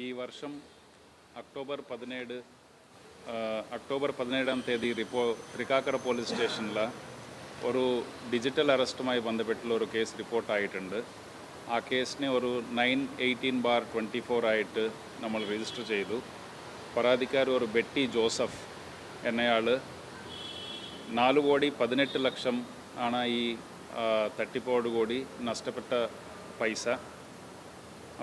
ഈ വർഷം അക്ടോബർ പതിനേഴ് അക്ടോബർ പതിനേഴാം തീയതി റിപ്പോ തൃക്കാക്കര പോലീസ് സ്റ്റേഷനിൽ ഒരു ഡിജിറ്റൽ അറസ്റ്റുമായി ബന്ധപ്പെട്ടുള്ള ഒരു കേസ് റിപ്പോർട്ടായിട്ടുണ്ട് ആ കേസിനെ ഒരു nine eighteen bar twenty four ആയിട്ട് നമ്മൾ രജിസ്റ്റർ ചെയ്തു. പരാതിക്കാരൻ ഒരു ബെട്ടി ജോസഫ് എന്നയാൾ നാല് കോടി പതിനെട്ട് ലക്ഷം ആണ് ഈ തട്ടിപ്പോട് നഷ്ടപ്പെട്ട പൈസ.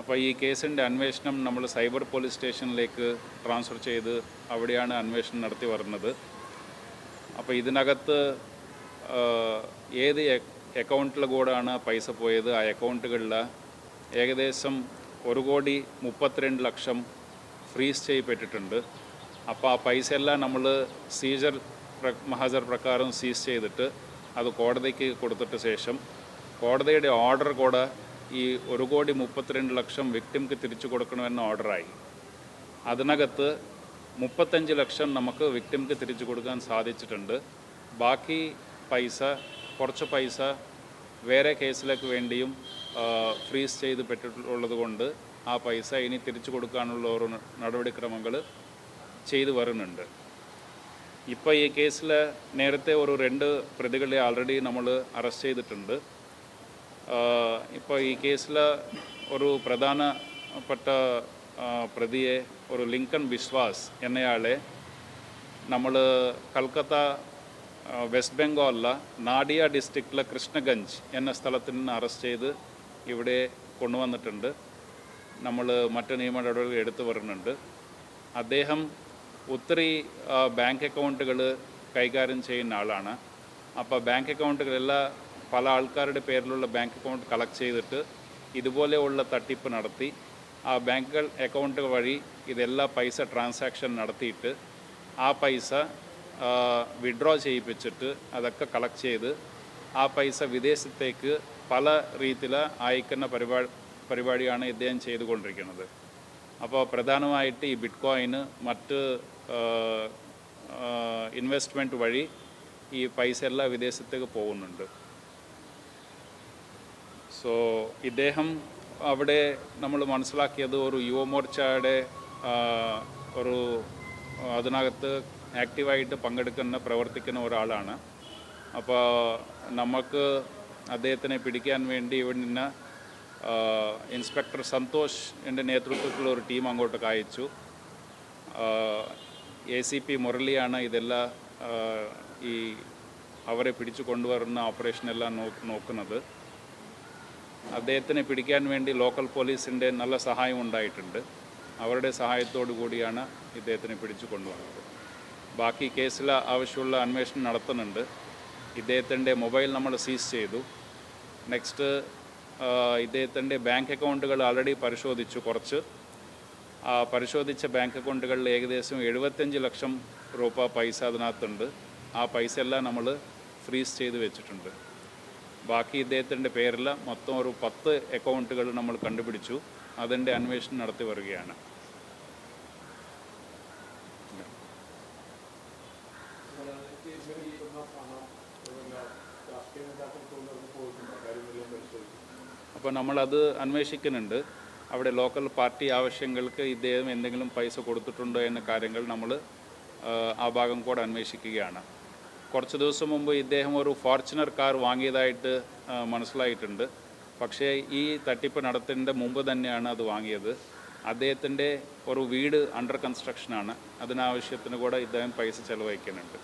അപ്പോൾ ഈ കേസിന്റെ അന്വേഷണം നമ്മൾ സൈബർ പോലീസ് സ്റ്റേഷനിലേക്ക് ട്രാൻസ്ഫർ ചെയ്ത് അവിടെയാണ് അന്വേഷണം നടത്തി വരുന്നത് അപ്പോൾ ഇതിനകത്ത് ഏത് അക്കൗണ്ടിൽ കൂടാണ് പൈസ പോയത്? ആ അക്കൗണ്ടുകളിൽ ഏകദേശം ഒരു കോടി മുപ്പത്തിരണ്ട് ലക്ഷം ഫ്രീസ് ചെയ്യപ്പെട്ടിട്ടുണ്ട്. അപ്പോൾ ആ പൈസ എല്ലാം നമ്മൾ സീജർ മഹാജർ പ്രകാരം സീസ് ചെയ്തിട്ട് അത് കോടതിക്ക് കൊടുത്തിട്ട് ശേഷം കോടതിയുടെ ഓർഡർ കൂടെ ഈ ഒരു കോടി മുപ്പത്തിരണ്ട് ലക്ഷം വിക്ടിംക്ക് തിരിച്ചു കൊടുക്കണമെന്ന ഓർഡറായി അതിനകത്ത് മുപ്പത്തഞ്ച് ലക്ഷം നമുക്ക് വിക്ടിംക്ക് തിരിച്ചു കൊടുക്കാൻ സാധിച്ചിട്ടുണ്ട്. ബാക്കി പൈസ കുറച്ച് പൈസ വേറെ കേസിലേക്ക് വേണ്ടിയും ഫ്രീസ് ചെയ്ത് പെട്ടിട്ടുള്ളത് കൊണ്ട് ആ പൈസ ഇനി തിരിച്ചു കൊടുക്കാനുള്ള ഒരു നടപടിക്രമങ്ങൾ ചെയ്തു വരുന്നുണ്ട്. ഇപ്പോൾ ഈ കേസിൽ നേരത്തെ ഒരു രണ്ട് പ്രതികളെ ആൾറെഡി നമ്മൾ അറസ്റ്റ് ചെയ്തിട്ടുണ്ട്. ഇപ്പോൾ ഈ കേസിൽ ഒരു പ്രധാനപ്പെട്ട പ്രതിയെ ഒരു ലിങ്കൺ വിശ്വാസ് എന്നയാളെ നമ്മൾ കൽക്കത്ത വെസ്റ്റ് ബംഗാളിലെ നാഡിയ ഡിസ്ട്രിക്റ്റിലെ കൃഷ്ണഗഞ്ച് എന്ന സ്ഥലത്ത് നിന്ന് അറസ്റ്റ് ചെയ്ത് ഇവിടെ കൊണ്ടുവന്നിട്ടുണ്ട്. നമ്മൾ മറ്റ് നിയമ നടപടികൾ എടുത്തു വരുന്നുണ്ട് അദ്ദേഹം ഒത്തിരി ബാങ്ക് അക്കൗണ്ടുകൾ കൈകാര്യം ചെയ്യുന്ന ആളാണ്. അപ്പോൾ ബാങ്ക് അക്കൗണ്ടുകളെല്ലാം പല ആൾക്കാരുടെ പേരിലുള്ള ബാങ്ക് അക്കൗണ്ട് കളക്ട് ചെയ്തിട്ട് ഇതുപോലെയുള്ള തട്ടിപ്പ് നടത്തി. ആ ബാങ്ക് അക്കൗണ്ട് വഴി ഇതെല്ലാ പൈസ ട്രാൻസാക്ഷൻ നടത്തിയിട്ട് ആ പൈസ വിഡ്രോ ചെയ്യിപ്പിച്ചിട്ട് അതൊക്കെ കളക്ട് ചെയ്ത് ആ പൈസ വിദേശത്തേക്ക് പല രീതിയിൽ അയക്കുന്ന പരിപാടി പരിപാടിയാണ് ഇദ്ദേഹം ചെയ്തുകൊണ്ടിരിക്കുന്നത്. അപ്പോൾ പ്രധാനമായിട്ട് ഈ ബിറ്റ് കോയിന് മറ്റ് ഇൻവെസ്റ്റ്മെന്റ് വഴി ഈ പൈസ എല്ലാം വിദേശത്തേക്ക് പോകുന്നുണ്ട്. സോ ഇദ്ദേഹം അവിടെ നമ്മൾ മനസ്സിലാക്കിയത് ഒരു യുവമോർച്ചയുടെ ഒരു അതിനകത്ത് ആക്റ്റീവായിട്ട് പങ്കെടുക്കുന്ന പ്രവർത്തിക്കുന്ന ഒരാളാണ്. അപ്പോൾ നമുക്ക് അദ്ദേഹത്തിനെ പിടിക്കാൻ വേണ്ടി ഇവിടെ നിന്ന് ഇൻസ്പെക്ടർ സന്തോഷ് എന്റെ നേതൃത്വത്തിലുള്ള ഒരു ടീം അങ്ങോട്ട് അയച്ചു. എ സി പി മുരളിയാണ് ഇതെല്ലാം ഈ അവരെ പിടിച്ചു കൊണ്ടുവരുന്ന ഓപ്പറേഷനെല്ലാം നോ നോക്കുന്നത്. അദ്ദേഹത്തിനെ പിടിക്കാൻ വേണ്ടി ലോക്കൽ പോലീസിന്റെ നല്ല സഹായം ഉണ്ടായിട്ടുണ്ട്. അവരുടെ സഹായത്തോടു കൂടിയാണ് ഇദ്ദേഹത്തിനെ പിടിച്ചു കൊണ്ടുവന്നത്. ബാക്കി കേസിൽ ആവശ്യമുള്ള അന്വേഷണം നടത്തുന്നുണ്ട്. ഇദ്ദേഹത്തിന്റെ മൊബൈൽ നമ്മൾ സീസ് ചെയ്തു. നെക്സ്റ്റ് ഇദ്ദേഹത്തിന്റെ ബാങ്ക് അക്കൗണ്ടുകൾ ആൾറെഡി പരിശോധിച്ചു കുറച്ച്. പരിശോധിച്ച ബാങ്ക് അക്കൗണ്ടുകളിൽ ഏകദേശം എഴുപത്തഞ്ച് ലക്ഷം രൂപ പൈസ അതിനകത്തുണ്ട്. ആ പൈസ എല്ലാം നമ്മൾ ഫ്രീസ് ചെയ്ത് വെച്ചിട്ടുണ്ട്. ബാക്കി ഇദ്ദേഹത്തിന്റെ പേരിൽ മൊത്തം ഒരു പത്ത് അക്കൗണ്ടുകൾ നമ്മൾ കണ്ടുപിടിച്ചു. അതിന്റെ അന്വേഷണം നടത്തി വരികയാണ്. അപ്പോൾ നമ്മളത് അന്വേഷിക്കുന്നുണ്ട്. അവിടെ ലോക്കൽ പാർട്ടി ആവശ്യങ്ങൾക്ക് ഇദ്ദേഹം എന്തെങ്കിലും പൈസ കൊടുത്തിട്ടുണ്ടോ എന്ന കാര്യങ്ങൾ നമ്മൾ ആ ഭാഗം കൂടെ അന്വേഷിക്കുകയാണ്. കുറച്ച് ദിവസം മുമ്പ് ഇദ്ദേഹം ഒരു ഫോർച്യുണർ കാർ വാങ്ങിയതായിട്ട് മനസ്സിലായിട്ടുണ്ട്. പക്ഷേ ഈ തട്ടിപ്പ് നടത്തേണ്ട മുമ്പ് തന്നെയാണ് അത് വാങ്ങിയത്. അദ്ദേഹത്തിന്റെ ഒരു വീട് അണ്ടർ കൺസ്ട്രക്ഷനാണ് അതിനാവശ്യത്തിന് കൂടെ ഇദ്ദേഹം പൈസ ചെലവഴിക്കുന്നുണ്ട്.